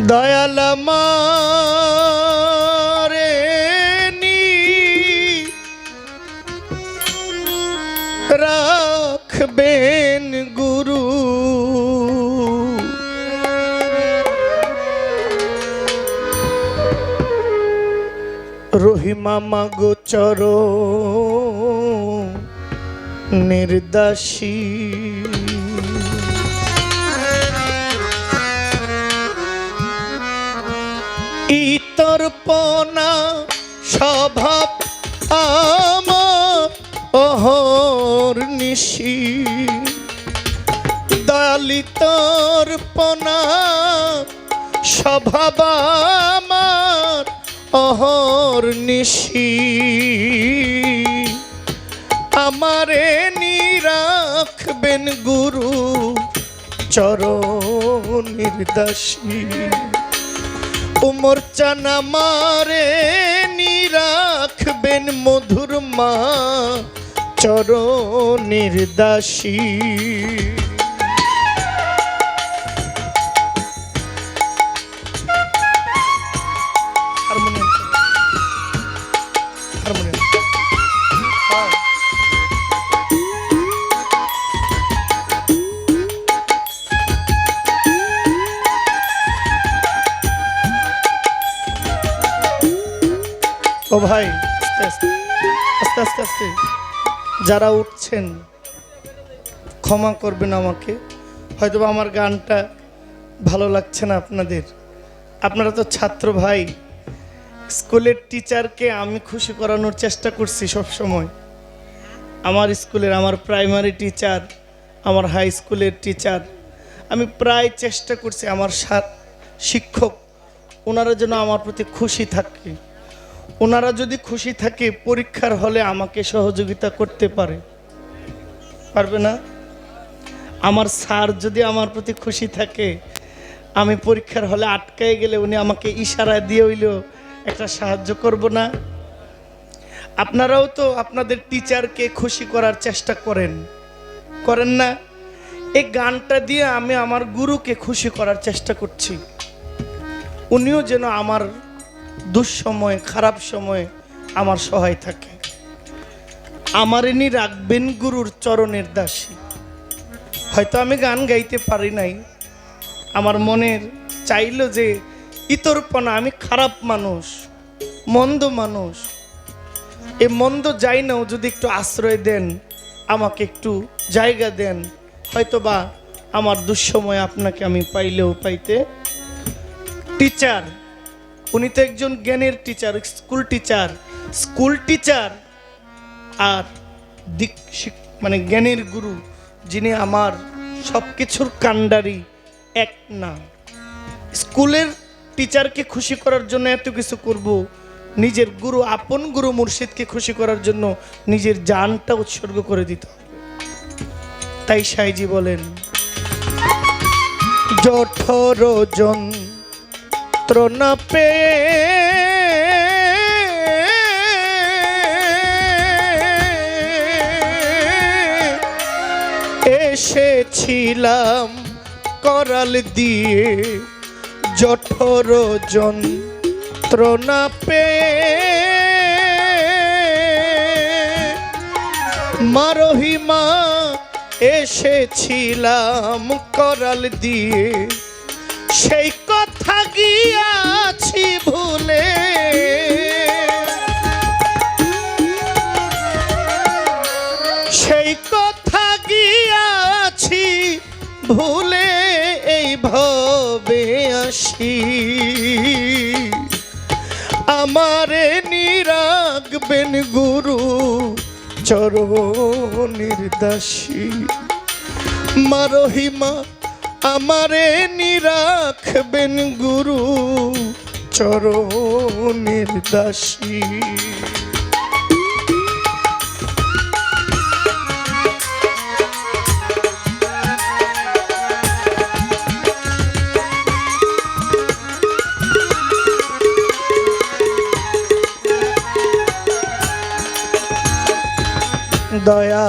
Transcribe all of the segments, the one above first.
দয়াল আমারে নি। রাখবেন গুরু। রহিমা মাগোচর নির্দাসী। ইতর্পণা স্বভাব আমার অহর নিশি। দলিতর্পণা স্বভাব আমার, অহর নিশি। আমারে নিরাখবেন গুরু, চরণ নির্দাসী উমর চানা মারে নিরাখবেন মধুর মা চরণের দাসী। ও ভাই, আস্তে আস্তে আস্তে আস্তে। যারা উঠছেন, ক্ষমা করবেন আমাকে। হয়তো আমার গানটা ভালো লাগছে না আপনাদের। আপনারা তো ছাত্র ভাই। স্কুলের টিচারকে আমি খুশি করানোর চেষ্টা করছি সব সময় আমার স্কুলের, আমার প্রাইমারি টিচার, আমার হাই স্কুলের টিচার। আমি প্রায় চেষ্টা করছি আমার শিক্ষক, ওনারা যেন আমার প্রতি খুশি থাকে। ওনারা যদি খুশি থাকে, পরীক্ষার হলে আমাকে সহযোগিতা করতে পারে। পারবে না? আমার স্যার যদি আমার প্রতি খুশি থাকে, আমি পরীক্ষার হলে আটকায় গেলে উনি আমাকে ইশারা দিয়ে হইলেও একটা সাহায্য করব না? আপনারাও তো আপনাদের টিচারকে খুশি করার চেষ্টা করেন। করেন না? এই গানটা দিয়ে আমি আমার গুরুকে খুশি করার চেষ্টা করছি। উনিও যেন আমার দুঃসময়, খারাপ সময়ে আমার সহায় থাকে। আমার ইনি রাখবেন গুরুর চরণের দাসী। হয়তো আমি গান গাইতে পারি নাই। আমার মনের চাইলো যে ইতরপনা, আমি খারাপ মানুষ, মন্দ মানুষ। এ মন্দ যাই নাও, যদি একটু আশ্রয় দেন, আমাকে একটু জায়গা দেন। হয়তো বা আমার দুঃসময় আপনাকে আমি পাইলেও পাইতে। টিচার উনি তো একজন জ্ঞানের teacher school teacher school teacher আর দিক মানে জ্ঞানের গুরু, যিনি আমার সব কিছুর কাণ্ডারি, এক না। স্কুলের টিচারকে খুশি করার জন্য এত কিছু করব, নিজের গুরু, আপন গুরু মুর্শিদকে খুশি করার জন্য নিজের জানটা উৎসর্গ করে দিত তাই সাইজি বলেন, জঠর যন্ত্রণা পেয়ে এসেছিলাম করাল দিয়ে জঠর যন্ত্রণা পেয়ে মারহিমা এসেছিলাম করাল দিয়ে সেই গিয়াছি ভুলে। সেই কথা গিয়াছি ভুলে এই ভবে আসি। আমারে নিরাগবেন গুরু চরণের দাসী মারহিমা আমারে নিরাখবেন গুরু চরণের দাসী। দয়া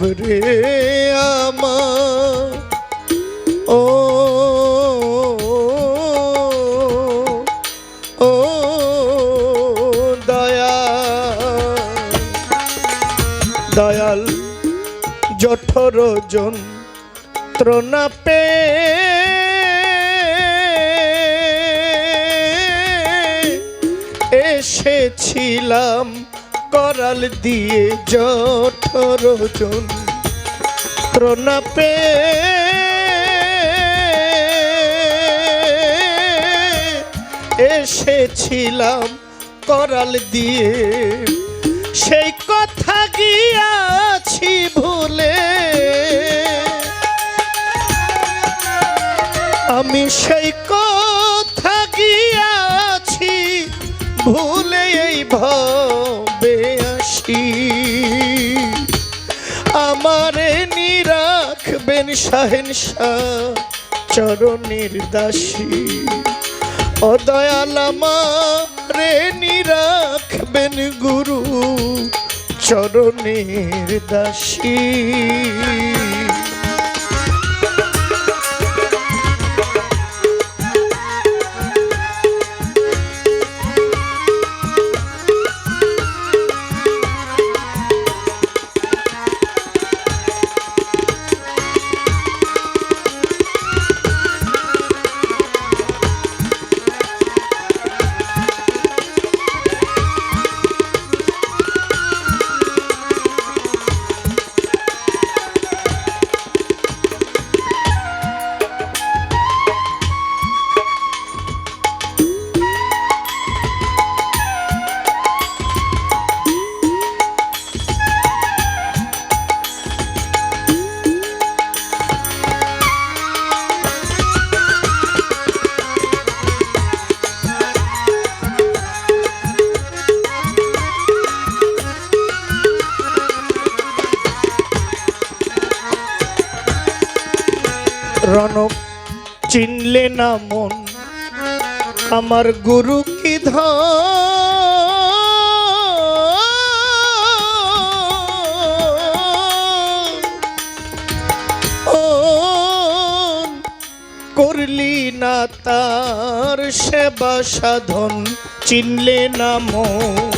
রে আমার। ও ও দয়া দয়াল। জঠর জন ত্রনা পে। এসেছিলাম করাল দিয়ে জঠর জন ত্রনা পে এসেছিলাম করাল দিয়ে। সেই কথা গিয়াছি ভুলে। আমি সেই কথা গিয়াছি ভুলে এই ভবে শাহ চরণের দাসী অদয়ালামা রে নিরাখবেন গুরু চরণের দাসী রণক চিনলে না মন। আমার গুরু কি করলি না তার সেবা সাধন, চিনলে না মন।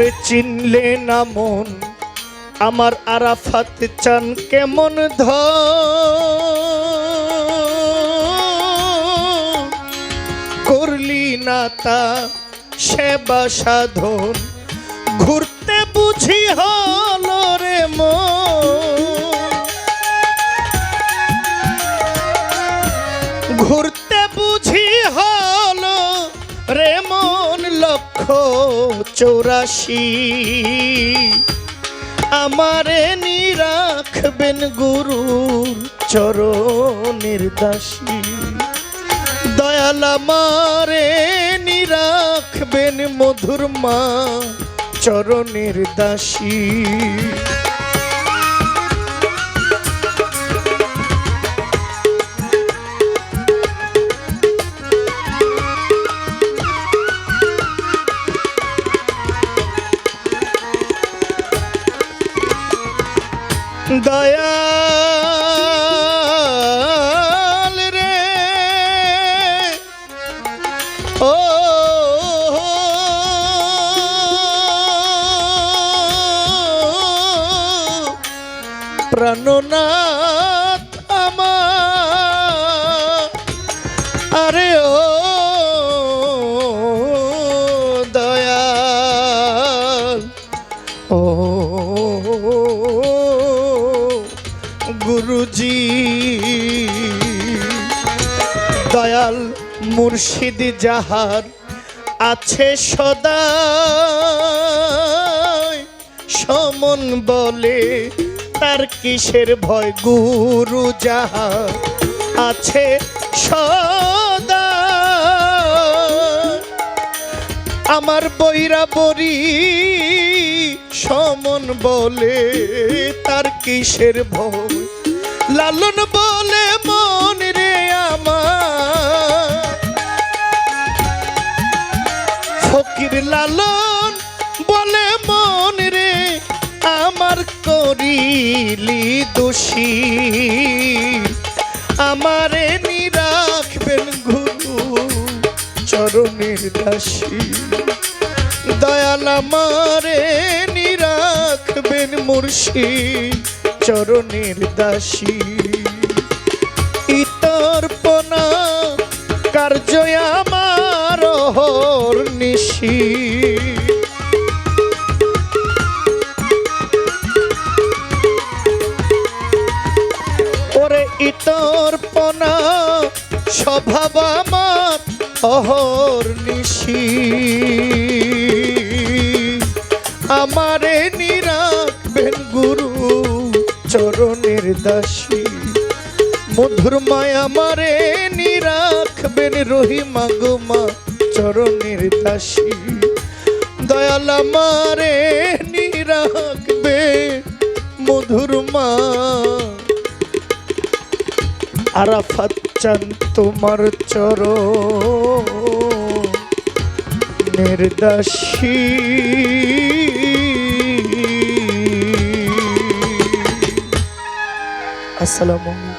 ওরে চিনলে না মন। আমার আরাফাত চান কেমন ধ করলি না তা সেবা সাধন। ঘুরতে বুঝি হল রে ঘুরতে বুঝি হল রে মন। লক্ষ চৌরাশি। আমারে নিরাখবেন গুরু চরণের দাসী। দয়াল আমারে নিরাখবেন মধুর মা চরণের দাসী। দয়াল রে। ও প্রাণনাথ আমার। আরে ও দয়াল। ও মুর্শিদ যাহার আছে সদা সমন বলে তার কিসের ভয়? গুরু যাহা আছে সদা আমার বইরা বরি সমন বলে তার কিসের ভয়? লালন বলে লালন বলে মন রে, আমার করিলি দোষী। আমারে নিরাখবেন গুরু চরণের দাসী। দয়াল আমারে নিরাখবেন মুর্শি চরণের দাসী। ওরে ইতর্পণা স্বভাব আমার অহর নিশি। আমারে নিরাখবেন গুরু চরণের দাসী। মধুর মায়া মারে নিরাখবেন রহিমা গোমা চরণের দাসী। দয়াল মারে নিরাখবে মধুর মা। আরাফাত চান তোমার চর নির্দাসী আসসালামু আলাইকুম।